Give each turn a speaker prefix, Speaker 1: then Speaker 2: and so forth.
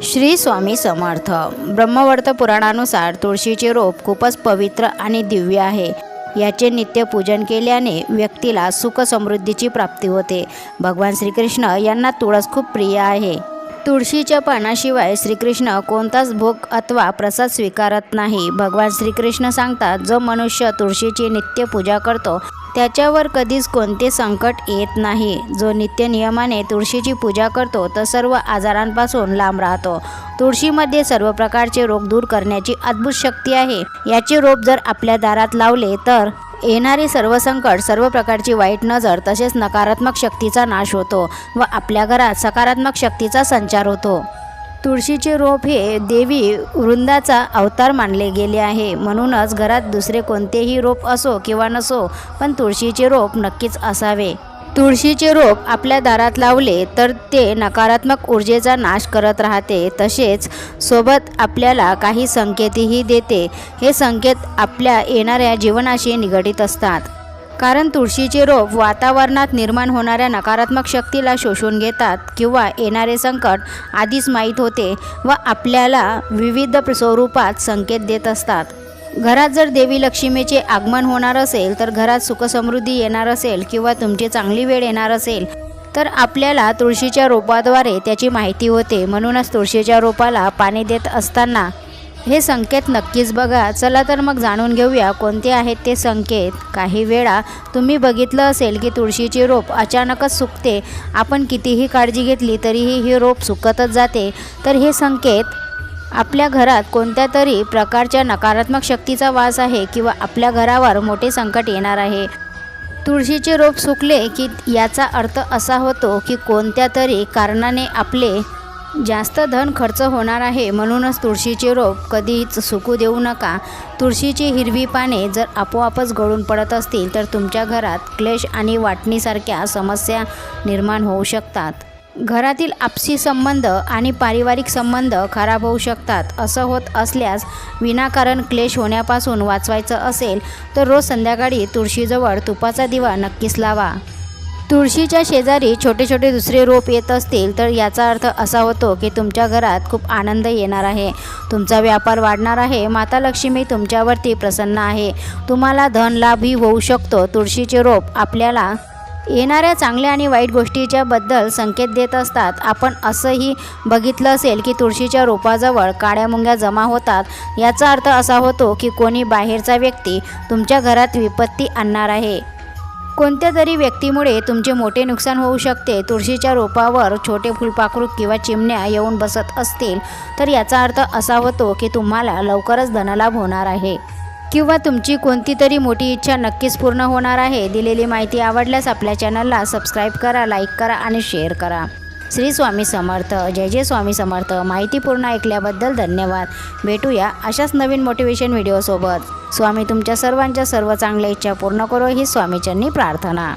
Speaker 1: श्री स्वामी समर्थ. ब्रह्मवर्त पुराणानुसार तुळशीचे रोप खूपच पवित्र आणि दिव्य आहे. याचे नित्य पूजन केल्याने व्यक्तीला सुख समृद्धीची प्राप्ती होते. भगवान श्रीकृष्ण यांना तुळस खूप प्रिय आहे. तुळशीच्या पानाशिवाय श्रीकृष्ण कोणताच भोग अथवा प्रसाद स्वीकारत नाही. भगवान श्रीकृष्ण सांगतात जो मनुष्य तुळशीची नित्य पूजा करतो त्याच्यावर कधीच कोणते संकट येत नाही. जो नित्य नियमाने तुळशीची पूजा करतो तर सर्व आजारांपासून लांब राहतो. तुळशीमध्ये सर्व प्रकारचे रोग दूर करण्याची अद्भुत शक्ती आहे. याचे रोप जर आपल्या दारात लावले तर येणारे सर्व संकट सर्व प्रकारची वाईट नजर तसेच नकारात्मक शक्तीचा नाश होतो व आपल्या घरात सकारात्मक शक्तीचा संचार होतो. तुळशीचे रोप हे देवी वृंदाचा अवतार मानले गेले आहे. म्हणूनच घरात दुसरे कोणतेही रोप असो किंवा नसो पण तुळशीचे रोप नक्कीच असावे. तुळशीचे रोप आपल्या दारात लावले तर ते नकारात्मक ऊर्जेचा नाश करत राहते. तसेच सोबत आपल्याला काही संकेतही देते. हे संकेत आपल्या येणाऱ्या जीवनाशी निगडित असतात. कारण तुळशीचे रोप वातावरणात निर्माण होणाऱ्या नकारात्मक शक्तीला शोषून घेतात किंवा येणारे संकट आधीच माहीत होते व आपल्याला विविध स्वरूपात संकेत देत असतात. घरात जर देवी लक्ष्मीचे आगमन होणार असेल तर घरात सुखसमृद्धी येणार असेल किंवा तुमची चांगली वेळ येणार असेल तर आपल्याला तुळशीच्या रोपाद्वारे त्याची माहिती होते. म्हणूनच तुळशीच्या रोपाला पाणी देत असताना हे संकेत नक्कीच बघा. चला तर मग जाणून घेऊया कोणते आहेत ते संकेत. काही वेळा तुम्ही बघितलं असेल की तुळशीचे रोप अचानकच सुकते. आपण कितीही काळजी घेतली तरीही हे रोप सुकतच जाते. तर हे संकेत आपल्या घरात कोणत्या तरी प्रकारच्या नकारात्मक शक्तीचा वास आहे किंवा आपल्या घरावर मोठे संकट येणार आहे? तुळशीचे रोप सुकले की याचा अर्थ असा होतो की कोणत्या तरी कारणाने आपले जास्त धन खर्च होणार आहे म्हणूनच तुळशीचे रोप कधीच सुकू देऊ नका. तुळशीची हिरवी पाने जर आपोआपच गळून पडत असतील तर तुमच्या घरात क्लेश आणि वाटणीसारख्या समस्या निर्माण होऊ शकतात. घरातील आपसी संबंध आणि पारिवारिक संबंध खराब होऊ शकतात. असं होत असल्यास विनाकारण क्लेश होण्यापासून वाचवायचं असेल तर रोज संध्याकाळी तुळशीजवळ तुपाचा दिवा नक्कीच लावा. तुळशीच्या शेजारी छोटे छोटे दुसरे रोप येत असतील तर याचा अर्थ असा होतो की तुमच्या घरात खूप आनंद येणार आहे. तुमचा व्यापार वाढणार आहे. माता लक्ष्मी तुमच्यावरती प्रसन्न आहे. तुम्हाला धन लाभही होऊ शकतो. तुळशीचे रोप आपल्याला येणाऱ्या चांगल्या आणि वाईट गोष्टीच्याबद्दल संकेत देत असतात. आपण असंही बघितलं असेल की तुळशीच्या रोपाजवळ काळ्या मुंग्या जमा होतात. याचा अर्थ असा होतो की कोणी बाहेरचा व्यक्ती तुमच्या घरात विपत्ती आणणार आहे. कोणत्या तरी व्यक्तीमुळे तुमचे मोठे नुकसान होऊ शकते? तुळशीच्या रोपावर छोटे फुलपाखरू किंवा चिमण्या येऊन बसत असतील तर याचा अर्थ असा होतो की तुम्हाला लवकरच धनलाभ होणार आहे. किंवा तुमची कोणती तरी मोठी इच्छा नक्कीच पूर्ण होणार आहे. दिलेली माहिती आवडल्यास आपल्या चॅनलला सबस्क्राईब करा लाईक करा आणि शेअर करा. श्री स्वामी समर्थ. जय जय स्वामी समर्थ. माहिती पूर्ण ऐकल्याबद्दल धन्यवाद. भेटूया अशाच नवीन मोटिवेशन व्हिडिओसोबत स्वामी तुमच्या सर्वांच्या सर्व चांगल्या इच्छा पूर्ण करो ही स्वामीचरणी प्रार्थना.